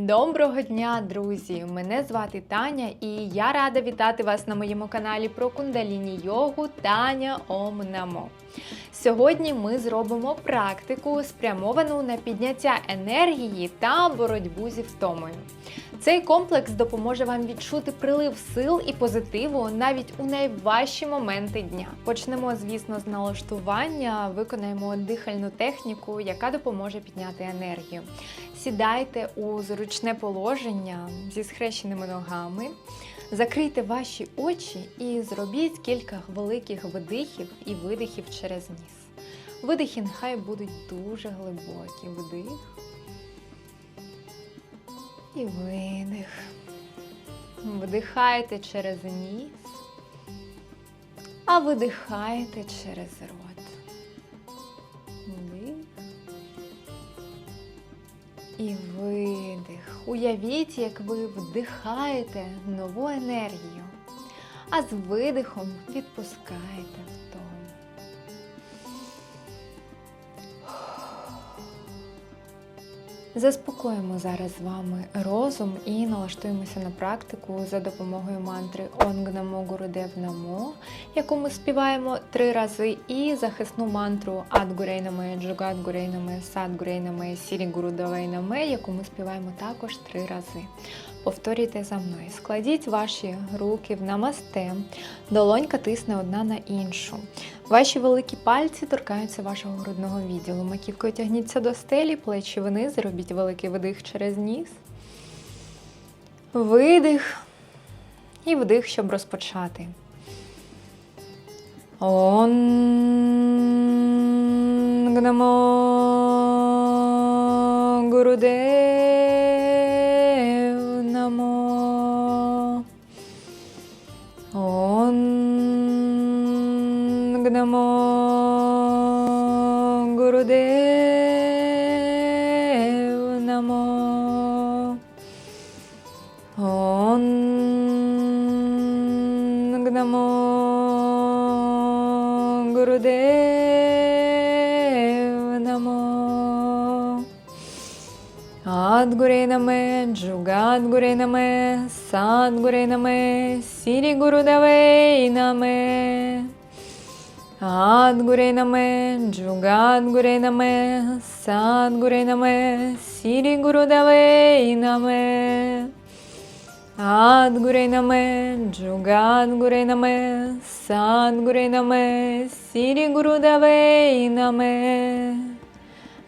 Доброго дня, друзі! Мене звати Таня, і я рада вітати вас на моєму каналі про кундаліні йогу Таня Ом Намо. Сьогодні ми зробимо практику, спрямовану на підняття енергії та боротьбу зі втомою. Цей комплекс допоможе вам відчути прилив сил і позитиву навіть у найважчі моменти дня. Почнемо, звісно, з налаштування, виконаємо дихальну техніку, яка допоможе підняти енергію. Сідайте у зручне положення зі схрещеними ногами. Закрийте ваші очі і зробіть кілька великих видихів і видихів через ніс. Видихи нехай будуть дуже глибокі. Вдих і видих. Вдихайте через ніс, а видихайте через рот. Вдих і видих. Уявіть, як ви вдихаєте нову енергію, а з видихом відпускаєте Заспокоїмо зараз з вами розум і налаштуємося на практику за допомогою мантри Онг Гурудев Намо, яку ми співаємо три рази, і захисну мантру Ад Гурей Наме, Джугад Гурей Сад Гурей Наме, Сірі Гурудавей Наме, яку ми співаємо також три рази. Повторюйте за мною. Складіть ваші руки в намасте, долонька тисне одна на іншу. Ваші великі пальці торкаються вашого грудного відділу. Маківкою тягніться до стелі, плечі вниз, робіть великий видих через ніс. Видих і вдих, щоб розпочати. Он Гурей Наме, Сад Гурей Наме, Сірі Гурудавей Наме.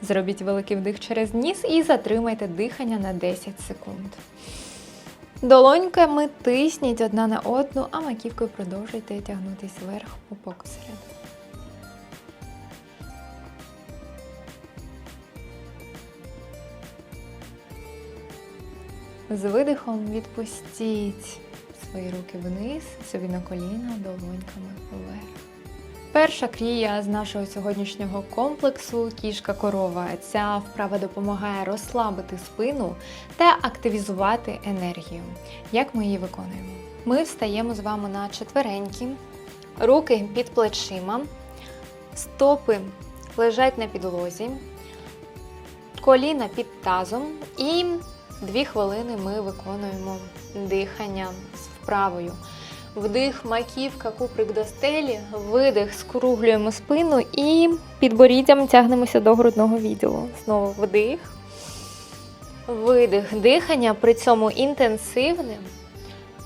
Зробіть великий вдих через ніс і затримайте дихання на 10 секунд. Долоньками тисніть одна на одну, а маківкою продовжуйте тягнутись вверх пупок всередину. З видихом відпустіть свої руки вниз, собі на коліна, долоньками вверх. Перша крія з нашого сьогоднішнього комплексу кішка корова. Ця вправа допомагає розслабити спину та активізувати енергію. Як ми її виконуємо? Ми встаємо з вами на четверенькі, руки під плечима, стопи лежать на підлозі, коліна під тазом і дві хвилини ми виконуємо дихання з вправою. Вдих, маківка, куприк до стелі, видих, скруглюємо спину і підборіддям тягнемося до грудного відділу. Знову вдих, видих, дихання, при цьому інтенсивне.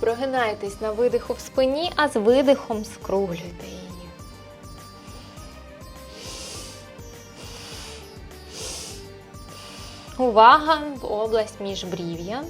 Прогинайтесь на видиху в спині, а з видихом скруглюйте її. Увага в область міжбрів'я.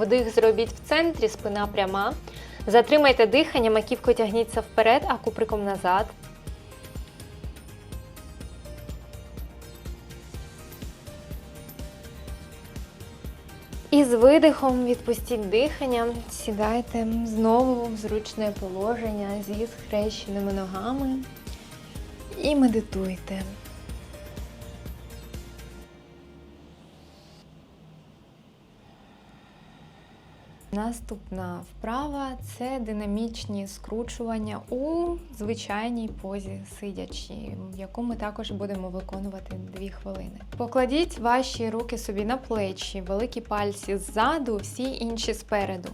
Вдих зробіть в центрі, спина пряма. Затримайте дихання, маківкою тягніться вперед, а куприком назад. І з видихом відпустіть дихання. Сідайте знову в зручне положення зі схрещеними ногами і медитуйте. Наступна вправа це динамічні скручування у звичайній позі сидячі, яку ми також будемо виконувати 2 хвилини. Покладіть ваші руки собі на плечі, великі пальці ззаду, всі інші спереду.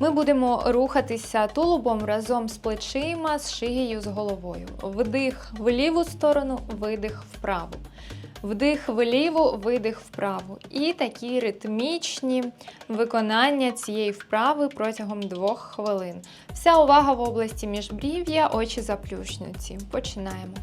Ми будемо рухатися тулубом разом з плечима, з шиєю, з головою. Вдих в ліву сторону, видих вправу. Вдих вліву, видих вправу. І такі ритмічні виконання цієї вправи протягом двох хвилин. Вся увага в області міжбрів'я, очі заплющнуті. Починаємо.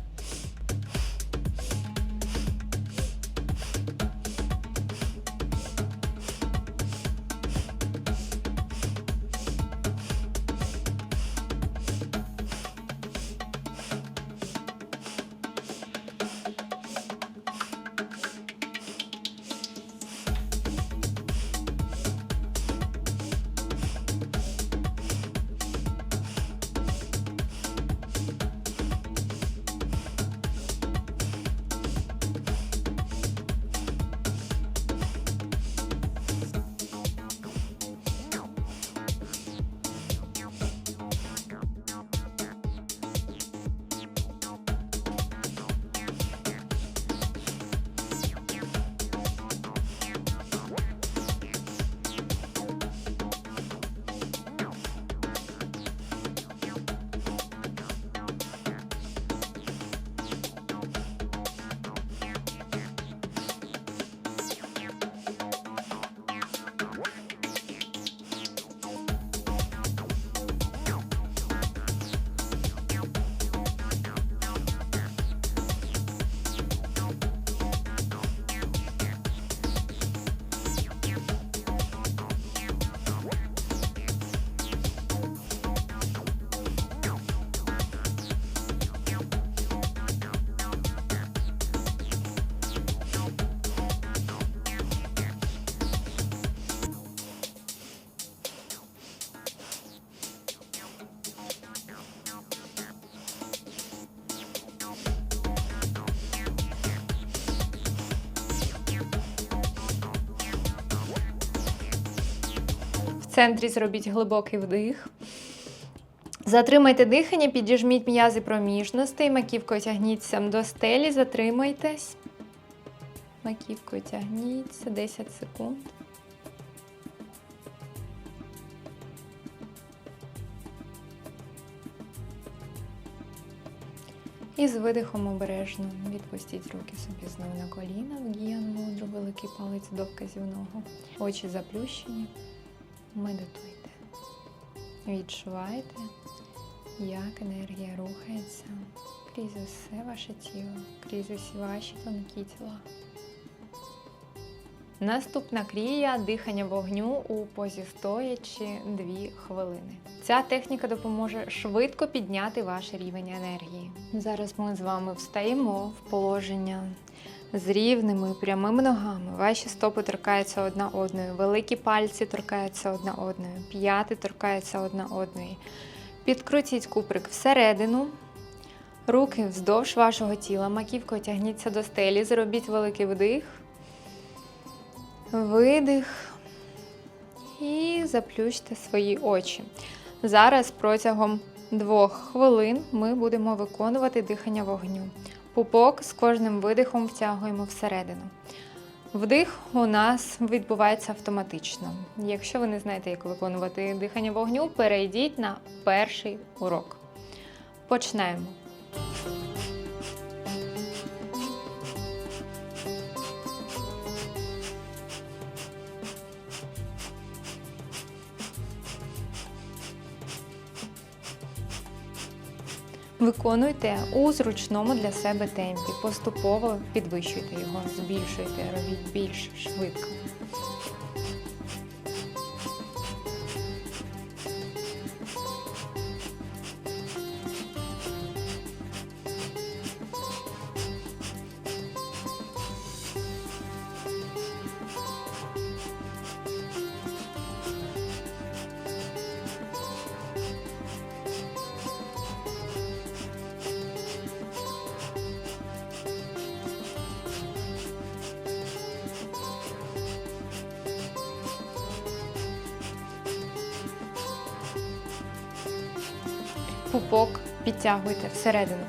Центрі зробіть глибокий вдих. Затримайте дихання, підіжміть м'язи проміжностей, маківкою тягніться до стелі, затримайтесь. Маківкою тягніться 10 секунд. І з видихом обережно відпустіть руки собі знову на коліна, в гіян великий палець до вказівного. Очі заплющені. Медитуйте. Відчувайте, як енергія рухається крізь усе ваше тіло, крізь усі ваші тонкі тіла. Наступна крія дихання вогню у позі стоячи 2 хвилини. Ця техніка допоможе швидко підняти ваш рівень енергії. Зараз ми з вами встаємо в положення з рівними прямими ногами. Ваші стопи торкаються одна одної, великі пальці торкаються одна одної, п'яти торкаються одна одної. Підкрутіть куприк всередину. Руки вздовж вашого тіла, маківкою тягніться до стелі, зробіть великий вдих, видих і заплющте свої очі. Зараз протягом двох хвилин ми будемо виконувати дихання вогню. Пупок з кожним видихом втягуємо всередину. Вдих у нас відбувається автоматично. Якщо ви не знаєте, як виконувати дихання вогню, перейдіть на перший урок. Почнемо. Виконуйте у зручному для себе темпі. Поступово підвищуйте його, збільшуйте, робіть більш швидко. Пупок підтягуйте всередину.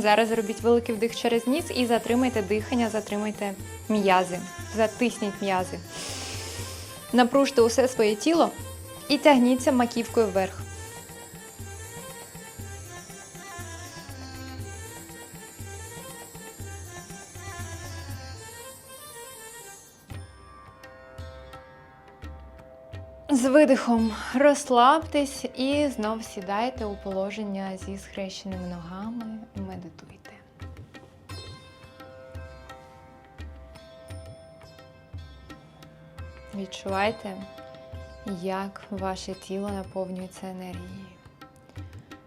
Зараз зробіть великий вдих через ніс і затримайте дихання, затримайте м'язи, затисніть м'язи. Напружте усе своє тіло і тягніться маківкою вверх. З видихом розслабтесь і знов сідайте у положення зі схрещеними ногами і медитуйте. Відчувайте, як ваше тіло наповнюється енергією.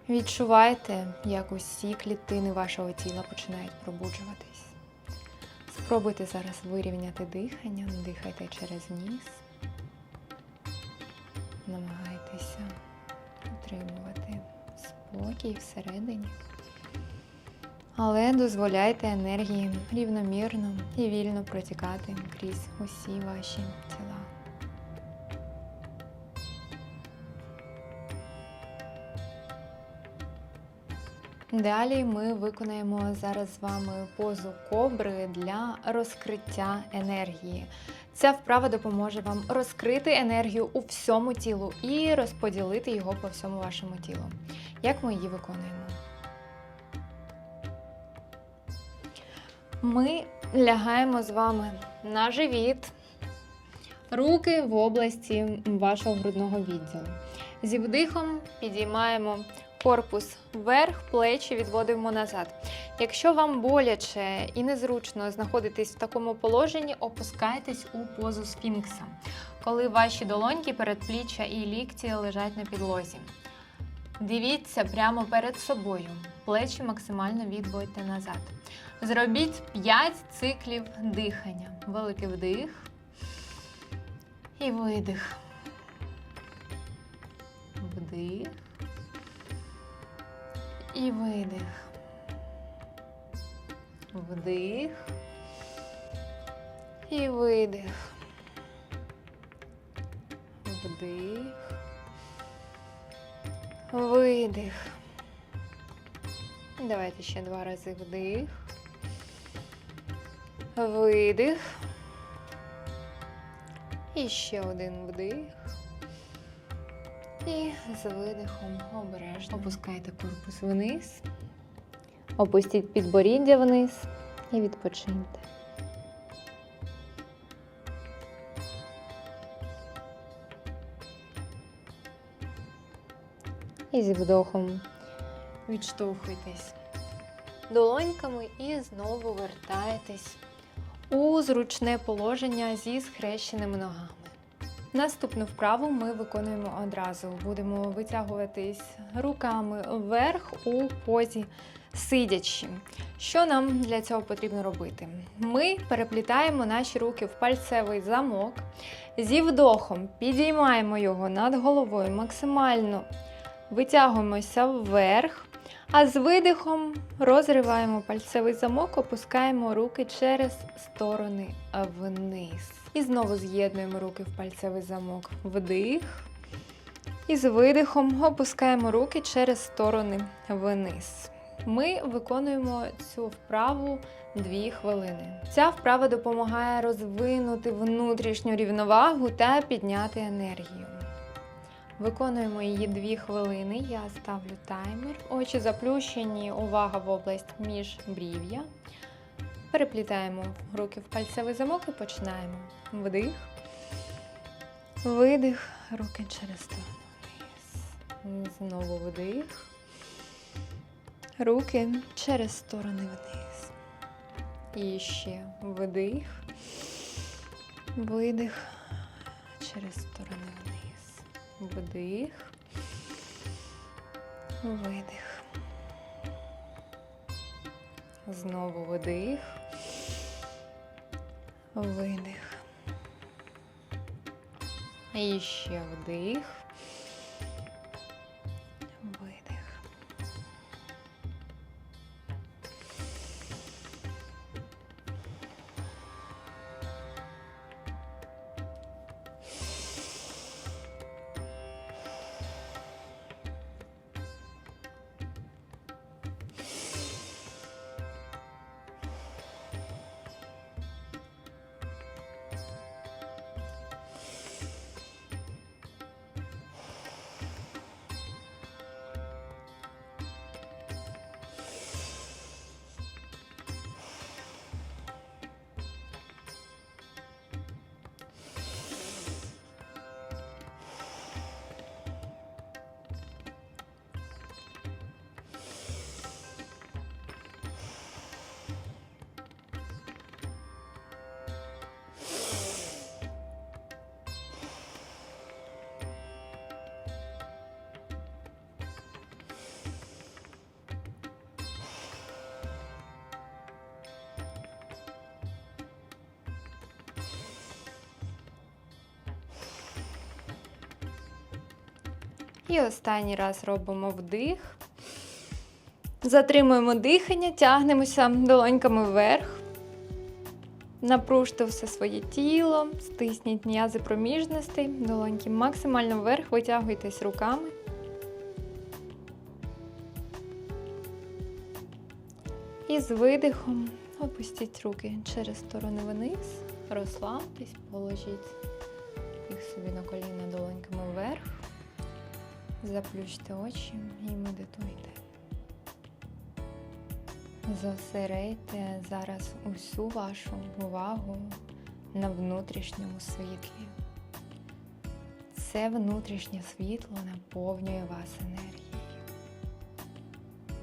Відчувайте, як усі клітини вашого тіла починають пробуджуватись. Спробуйте зараз вирівняти дихання, дихайте через ніс. Спокій всередині. Але дозволяйте енергії рівномірно і вільно протікати крізь усі ваші тіла. Далі ми виконаємо зараз з вами позу кобри для розкриття енергії. Ця вправа допоможе вам розкрити енергію у всьому тілу і розподілити його по всьому вашому тілу. Як ми її виконуємо? Ми лягаємо з вами на живіт, руки в області вашого грудного відділу. Зі вдихом підіймаємо корпус вверх, плечі відводимо назад. Якщо вам боляче і незручно знаходитись в такому положенні, опускайтесь у позу сфінкса, коли ваші долоньки, передпліччя і лікті лежать на підлозі. Дивіться прямо перед собою. Плечі максимально відводьте назад. Зробіть 5 циклів дихання. Великий вдих і видих. Вдих і видих. Вдих і видих. Вдих. Видих. Давайте ще два рази вдих. Видих. І ще один вдих. І з видихом обережно опускайте корпус вниз. Опустіть підборіддя вниз і відпочиньте. І зі вдохом відштовхуйтесь долоньками і знову вертаєтесь у зручне положення зі схрещеними ногами. Наступну вправу ми виконуємо одразу. Будемо витягуватись руками вверх у позі сидячи. Що нам для цього потрібно робити? Ми переплітаємо наші руки в пальцевий замок. Зі вдохом підіймаємо його над головою максимально витягуємося вверх, а з видихом розриваємо пальцевий замок, опускаємо руки через сторони вниз. І знову з'єднуємо руки в пальцевий замок. Вдих. І з видихом опускаємо руки через сторони вниз. Ми виконуємо цю вправу 2 хвилини. Ця вправа допомагає розвинути внутрішню рівновагу та підняти енергію. Виконуємо її 2 хвилини. Я ставлю таймер. Очі заплющені, увага в область міжбрів'я. Переплітаємо руки в пальцевий замок і починаємо. Вдих. Видих. Руки через сторону вниз. Знову вдих. руки через сторони вниз. І ще вдих, видих через сторони вниз. Вдих, видих. Знову вдих, видих. І ще вдих, І останній раз робимо вдих. Затримуємо дихання, тягнемося долоньками вверх. Напружте все своє тіло, стисніть м'язи проміжностей, долоньки максимально вверх, витягуйтесь руками. І з видихом опустіть руки через сторони вниз, розслабтесь, положіть їх собі на коліна долоньками вверх. Заплющте очі і медитуйте. Зосередьте зараз усю вашу увагу на внутрішньому світлі. Це внутрішнє світло наповнює вас енергією.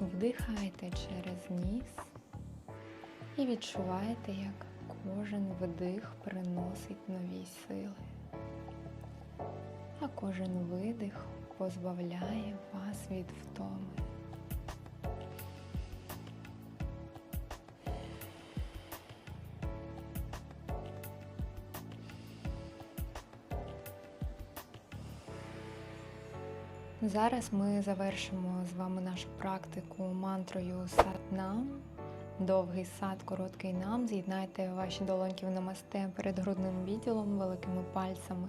Вдихайте через ніс і відчуваєте, як кожен вдих приносить нові сили, а кожен видих позбавляє вас від втоми. Зараз ми завершимо з вами нашу практику мантрою сат-нам. Довгий сад, короткий нам. З'єднайте ваші долоньки в намасте перед грудним відділом великими пальцями.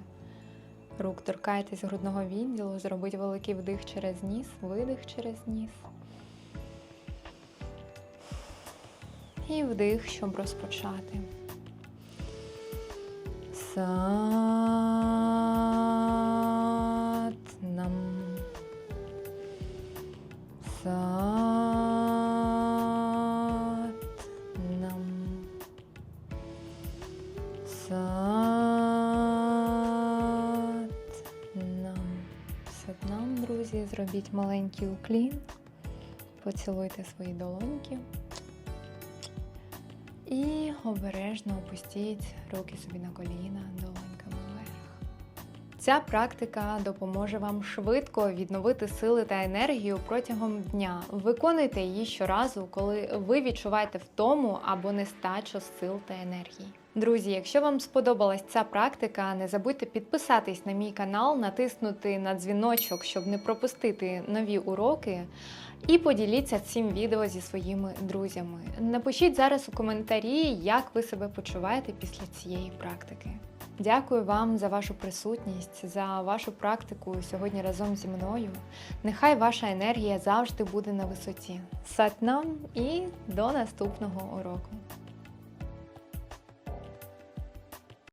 Рук торкайтесь грудного відділу, зробіть великий вдих через ніс, видих через ніс. І вдих, щоб розпочати. Сат нам. Зробіть маленький уклін. Поцілуйте свої долоньки. І обережно опустіть руки собі на коліна долоньками вверх. Ця практика допоможе вам швидко відновити сили та енергію протягом дня. Виконуйте її щоразу, коли ви відчуваєте втому або нестачу сил та енергії. Друзі, якщо вам сподобалась ця практика, не забудьте підписатись на мій канал, натиснути на дзвіночок, щоб не пропустити нові уроки. І поділіться цим відео зі своїми друзями. Напишіть зараз у коментарі, як ви себе почуваєте після цієї практики. Дякую вам за вашу присутність, за вашу практику сьогодні разом зі мною. Нехай ваша енергія завжди буде на висоті. Сатнам і до наступного уроку!